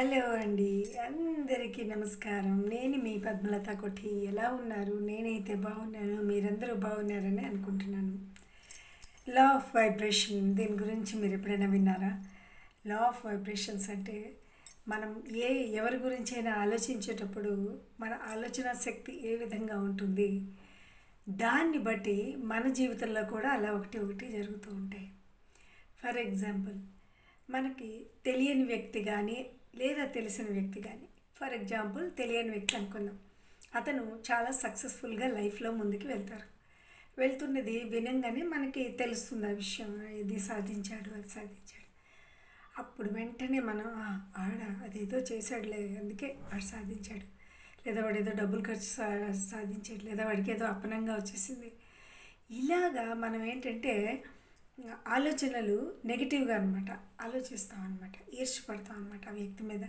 Hello అండి అందరికీ నమస్కారం. నేను మీ పద్మలత కొట్టి ఎలా ఉన్నారు? నేనైతే బాగున్నాను మీరందరూ బాగున్నారని అనుకుంటున్నాను. లా ఆఫ్ వైబ్రేషన్ దీని గురించి మీరు ఎప్పుడైనా విన్నారా? లా ఆఫ్ వైబ్రేషన్స్ అంటే మనం ఏ ఎవరి గురించి అయినా ఆలోచించేటప్పుడు మన ఆలోచన శక్తి ఏ విధంగా ఉంటుంది? దాన్ని బట్టి మన జీవితంలో కూడా అలా ఒకటి ఒకటి జరుగుతూ ఉంటాయి. ఫర్ ఎగ్జాంపుల్ మనకి తెలియని వ్యక్తి కానీ లేదా తెలిసిన వ్యక్తి కానీ ఫర్ ఎగ్జాంపుల్ తెలియని వ్యక్తి అనుకుందాం. అతను చాలా సక్సెస్ఫుల్గా లైఫ్లో ముందుకు వెళ్తారు. వెళ్తున్నది వినంగానే మనకి తెలుస్తుంది ఆ విషయం ఇది సాధించాడు అది సాధించాడు. అప్పుడు వెంటనే మనం ఆడ అదేదో చేశాడులే అందుకే వాడు సాధించాడు. లేదా వాడు ఏదో డబ్బులు ఖర్చు సా సాధించాడు లేదా వాడికి ఏదో అపనంగా వచ్చేసింది. ఇలాగా మనం ఏంటంటే ఆలోచనలు నెగిటివ్గా అనమాట ఆలోచిస్తాం అనమాట ఈర్ష్యపడతాం అనమాట ఆ వ్యక్తి మీద.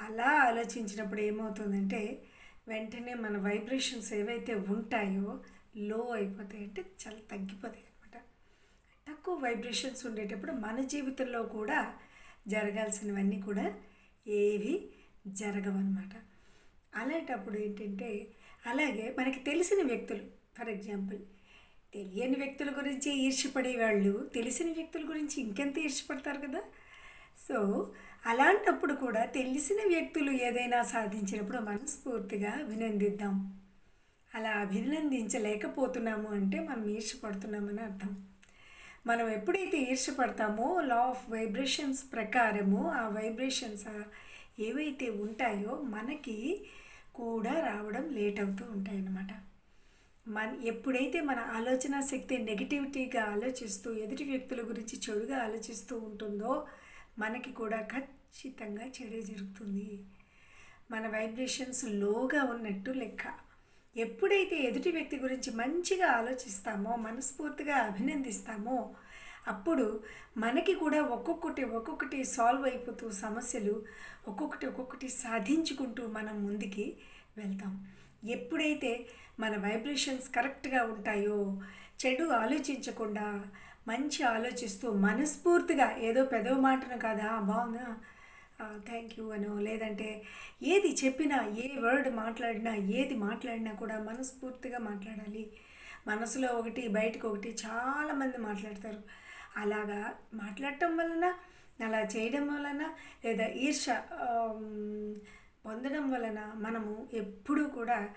అలా ఆలోచించినప్పుడు ఏమవుతుందంటే వెంటనే మన వైబ్రేషన్స్ ఏవైతే ఉంటాయో లో అయిపోతాయి అంటే చాలా తగ్గిపోతాయి అనమాట తక్కువ వైబ్రేషన్స్ ఉండేటప్పుడు మన జీవితంలో కూడా జరగాల్సినవన్నీ కూడా ఏవి జరగవన్నమాట అలాంటప్పుడు ఏంటంటే అలాగే మనకి తెలిసిన వ్యక్తులు ఫర్ ఎగ్జాంపుల్ తెలియని వ్యక్తుల గురించి ఈర్ష్యపడే వాళ్ళు తెలిసిన వ్యక్తుల గురించి ఇంకెంత ఈర్ష్యపడతారు కదా? సో అలాంటప్పుడు కూడా తెలిసిన వ్యక్తులు ఏదైనా సాధించినప్పుడు మనస్ఫూర్తిగా అభినందిద్దాం. అలా అభినందించలేకపోతున్నాము అంటే మనం ఈర్ష్యపడుతున్నామని అర్థం. మనం ఎప్పుడైతే ఈర్ష్యపడతామో లా ఆఫ్ వైబ్రేషన్స్ ప్రకారము ఆ వైబ్రేషన్స్ ఏవైతే ఉంటాయో మనకి కూడా రావడం లేట్ అవుతూ ఉంటాయి అన్నమాట మన ఎప్పుడైతే మన ఆలోచన శక్తి నెగిటివిటీగా ఆలోచిస్తూ ఎదుటి వ్యక్తుల గురించి చెడుగా ఆలోచిస్తూ ఉంటుందో మనకి కూడా ఖచ్చితంగా చెడే జరుగుతుంది. మన వైబ్రేషన్స్ లోగా ఉన్నట్టు లెక్క. ఎప్పుడైతే ఎదుటి వ్యక్తి గురించి మంచిగా ఆలోచిస్తామో మనస్ఫూర్తిగా అభినందిస్తామో అప్పుడు మనకి కూడా ఒక్కొక్కటి ఒక్కొక్కటి సాల్వ్ అయిపోతూ సమస్యలు ఒక్కొక్కటి ఒక్కొక్కటి సాధించుకుంటూ మనం ముందుకి వెళ్తాం. ఎప్పుడైతే మన వైబ్రేషన్స్ కరెక్ట్గా ఉంటాయో చెడు ఆలోచించకుండా మంచి ఆలోచిస్తూ మనస్ఫూర్తిగా ఏదో పెదవ మాటను కాదా బాగుందా థ్యాంక్ యూ అనో లేదంటే ఏది చెప్పినా ఏ వర్డ్ మాట్లాడినా ఏది మాట్లాడినా కూడా మనస్ఫూర్తిగా మాట్లాడాలి. మనసులో ఒకటి బయటకు ఒకటి చాలామంది మాట్లాడతారు. అలాగా మాట్లాడటం వలన అలా చేయడం వలన లేదా ఈర్ష పొందడం వలన మనము ఎప్పుడూ కూడా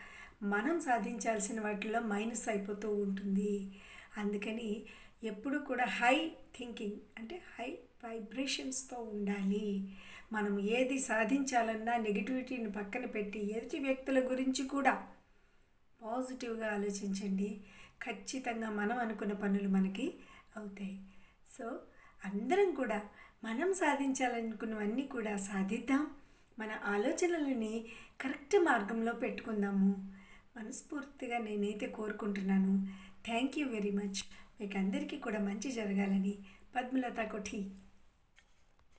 మనం సాధించాల్సిన వాటిలో మైనస్ అయిపోతూ ఉంటుంది. అందుకని ఎప్పుడు కూడా హై థింకింగ్ అంటే హై వైబ్రేషన్స్తో ఉండాలి. మనం ఏది సాధించాలన్నా నెగిటివిటీని పక్కన పెట్టి ఎదుటి వ్యక్తుల గురించి కూడా పాజిటివ్గా ఆలోచించండి. ఖచ్చితంగా మనం అనుకున్న పనులు మనకి అవుతాయి. సో అందరం కూడా మనం సాధించాలనుకున్నవన్నీ కూడా సాధిద్దాం. మన ఆలోచనలని కరెక్ట్ మార్గంలో పెట్టుకుందాము. మనస్ఫూర్తిగా నేనైతే కోరుకుంటున్నాను. Thank you very much. మీకు అందరికీ కూడా మంచి జరగాలని. పద్మలత కొఠి.